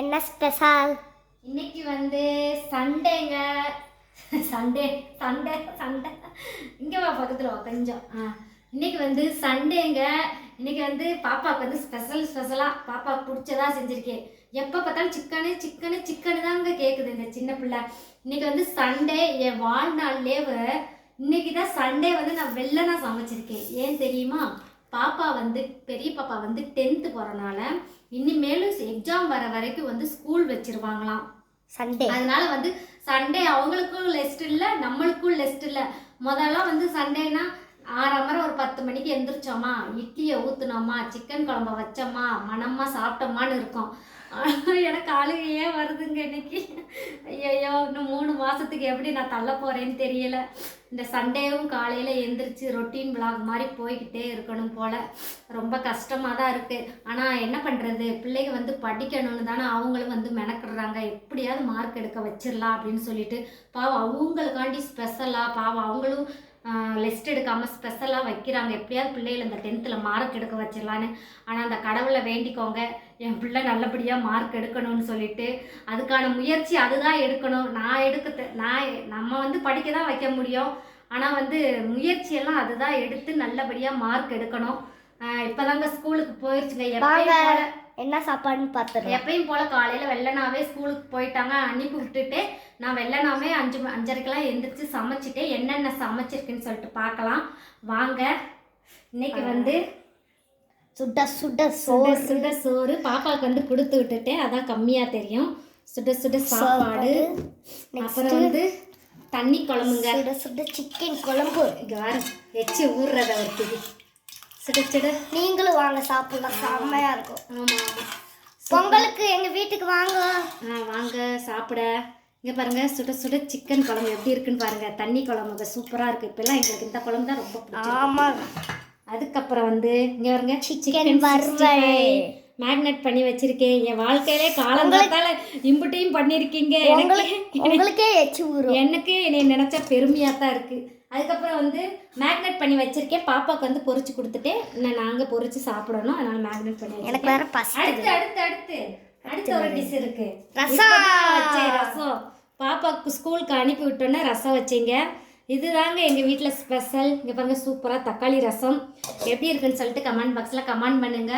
என்ன ஸ்பெஷல் இன்னைக்கு வந்து சண்டேங்க. Sunday Sunday Sunday. இங்கே வா பக்கத்தில் வா கொஞ்சம். ஆ இன்னைக்கு வந்து சண்டேங்க. இன்னைக்கு வந்து பாப்பாவுக்கு வந்து ஸ்பெஷல் ஸ்பெஷலாக பாப்பாவுக்கு பிடிச்சதா செஞ்சுருக்கேன் எப்போ பார்த்தாலும் சிக்கனு சிக்கனு சிக்கனு தாங்க கேட்குது இந்த சின்ன பிள்ளை. இன்னைக்கு வந்து சண்டே என் வாழ்நாள்லேயே இன்னைக்கு தான் சண்டே வந்து நான் வெள்ளனா சமைச்சிருக்கேன். ஏன் தெரியுமா? பாப்பா வந்து பெரிய பாப்பா வந்து டென்த்து போகிறனால இனிமேலும் எக்ஸாம் வர வரைக்கும் வந்து ஸ்கூல் வச்சிருவாங்களாம். சண்டே அதனால வந்து சண்டே அவங்களுக்கும் லெஸ்ட் இல்லை நம்மளுக்கும் லெஸ்ட் இல்லை. முதல்ல வந்து சண்டேனா ஆறாமரை ஒரு பத்து மணிக்கு எந்திரிச்சோமா? இட்லியை ஊற்றுனோமா சிக்கன் குழம்ப வச்சோமா? மனமா சாப்பிட்டோமான்னு இருக்கும். எனக்கு அழுகையே வருதுங்க இன்னைக்கு. ஐயோ இன்னும் மூணு மாசத்துக்கு எப்படி நான் தள்ள போறேன்னு தெரியல. இந்த சண்டேவும் காலையில எந்திரிச்சு ரொட்டீன் விளாக் மாதிரி போய்கிட்டே இருக்கணும் போல. ரொம்ப கஷ்டமாக தான் இருக்கு. ஆனால் என்ன பண்ணுறது பிள்ளைங்க வந்து படிக்கணும்னு தானே அவங்களும் வந்து மெனக்கிடுறாங்க. எப்படியாவது மார்க் எடுக்க வச்சிடலாம் அப்படின்னு சொல்லிட்டு பாவம் அவங்களுக்காண்டி ஸ்பெஷலாக பாவம் அவங்களும் லெஸ்ட் எடுக்காமல் ஸ்பெஷலாக வைக்கிறாங்க. எப்படியாவது பிள்ளைகள் இந்த டென்த்தில் மார்க் எடுக்க வச்சிடலான்னு ஆனால் அந்த கடவுளை வேண்டிக்கோங்க. என் பிள்ளை நல்லபடியாக மார்க் எடுக்கணும்னு சொல்லிட்டு அதுக்கான முயற்சி அதுதான் எடுக்கணும். நான் எடுக்க நான் நம்ம வந்து படிக்க தான் வைக்க முடியும். ஆனால் வந்து முயற்சியெல்லாம் அதுதான் எடுத்து நல்லபடியாக மார்க் எடுக்கணும். இப்பதாங்க ஸ்கூலுக்கு போயிருச்சுங்க. எப்பயும் என்ன சாப்பாடுன்னு பார்த்துருவோம் எப்பயும் போல காலையில வெள்ளனாவே ஸ்கூலுக்கு போயிட்டாங்க. அனுப்பி விட்டுட்டு நான் வெள்ளனாவே அஞ்சு அஞ்சரைக்கெல்லாம் எந்திரிச்சு சமைச்சிட்டு என்னென்ன சமைச்சிருக்குன்னு சொல்லிட்டு பார்க்கலாம் வாங்க. இன்னைக்கு வந்து சுட சுட சோறு. சுட சோறு. பாப்பாவுக்கு வந்து கொடுத்து விட்டுட்டேன். அதான் கம்மியா தெரியும். சுட சுட சாப்பாடு. அப்புறம் வந்து தண்ணி குழம்புங்க. சுட சுட சிக்கன் குழம்பு. இங்க வர வச்சு ஊறுறத ஒருத்தது சுட சுட. நீங்களும் வாங்க சாப்பிடலாம். செம்மையா இருக்கும். ஆமா ஆமா. பொங்கலுக்கு எங்க வீட்டுக்கு வாங்க. ஆ வாங்க சாப்பிட. இங்கே பாருங்க சுட சுட சிக்கன் குழம்பு எப்படி இருக்குன்னு பாருங்க. தண்ணி குழம்புங்க சூப்பராக இருக்கு. இப்பெல்லாம் எங்களுக்கு இந்த குழம்பு தான் ரொம்ப பிடிக்கும் ஆமா. அதுக்கப்புறம் வந்து இங்கே பாருங்க சிக்கன் மேக்னெட் பண்ணி வச்சிருக்கேன். என் வாழ்க்கையிலே காலங்காத்தால இம்புட்டையும் பண்ணியிருக்கீங்க. எனக்கு எனக்கு என்னை நினைச்சா பெருமையாக தான் இருக்கு. அதுக்கப்புறம் வந்து மேக்னெட் பண்ணி வச்சிருக்கேன். பாப்பாவுக்கு வந்து பொரிச்சு கொடுத்துட்டு இன்னும் நாங்கள் பொரிச்சு சாப்பிடணும். அதனால மேக்னெட் பண்ணி. எனக்கு வேற அடுத்து அடுத்து அடுத்து. அடுத்து ஒரு டிஷ் இருக்கு. ரசம். ரசம். பாப்பாவுக்கு ஸ்கூலுக்கு அனுப்பி விட்டோன்னே ரசம் வச்சீங்க. இதுதாங்க எங்கள் வீட்டில் ஸ்பெஷல் இங்கே பாருங்க சூப்பராக தக்காளி ரசம். எப்படி இருக்குன்னு சொல்லிட்டு கமெண்ட் பாக்ஸில் கமெண்ட் பண்ணுங்க.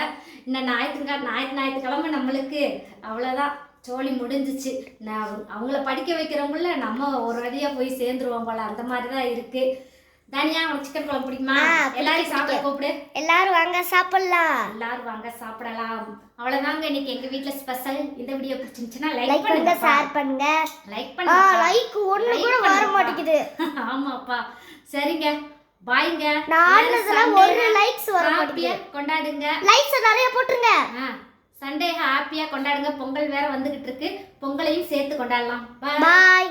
இன்னும் ஞாயிற்றுக்கிழமை ஞாயிற்று ஞாயிற்றுக்கிழமை நம்மளுக்கு அவ்வளோதான் சோழி முடிஞ்சிச்சு. நான் அவங்கள படிக்க வைக்கிறவங்கள நம்ம ஒரு வழியாக போய் சேர்ந்துருவோம் போல. அந்த மாதிரி தான் இருக்குது தனியா உனக்கு சிக்கன் குழம்பு பிடிக்குமா? எல்லாரையும் சாப்பிட கூப்பிடு. எல்லாரும் வாங்க சாப்பிடலாம். எல்லாரும் வாங்க சாப்பிடலாம். அவ்வளவுதாங்க இன்னைக்கு எங்க வீட்ல ஸ்பெஷல் இந்த வீடியோ பிடிச்சிருந்துச்சுன்னா லைக் பண்ணுங்க ஷேர் பண்ணுங்க. லைக் பண்ணுங்க லைக் ஒண்ணு கூட வர. மாட்டேங்குது. ஆமாப்பா. சரிங்க. பாய்ங்க. நான் ஒரு லைக்ஸ் வர மாட்டேங்குது. கொண்டாடுங்க. லைக்ஸ் நிறைய போட்டுருங்க. சண்டே ஹாப்பியா கொண்டாடுங்க. பொங்கல் வேற வந்துகிட்டு இருக்கு. பொங்கலையும் சேர்த்து கொண்டாடலாம். பாய்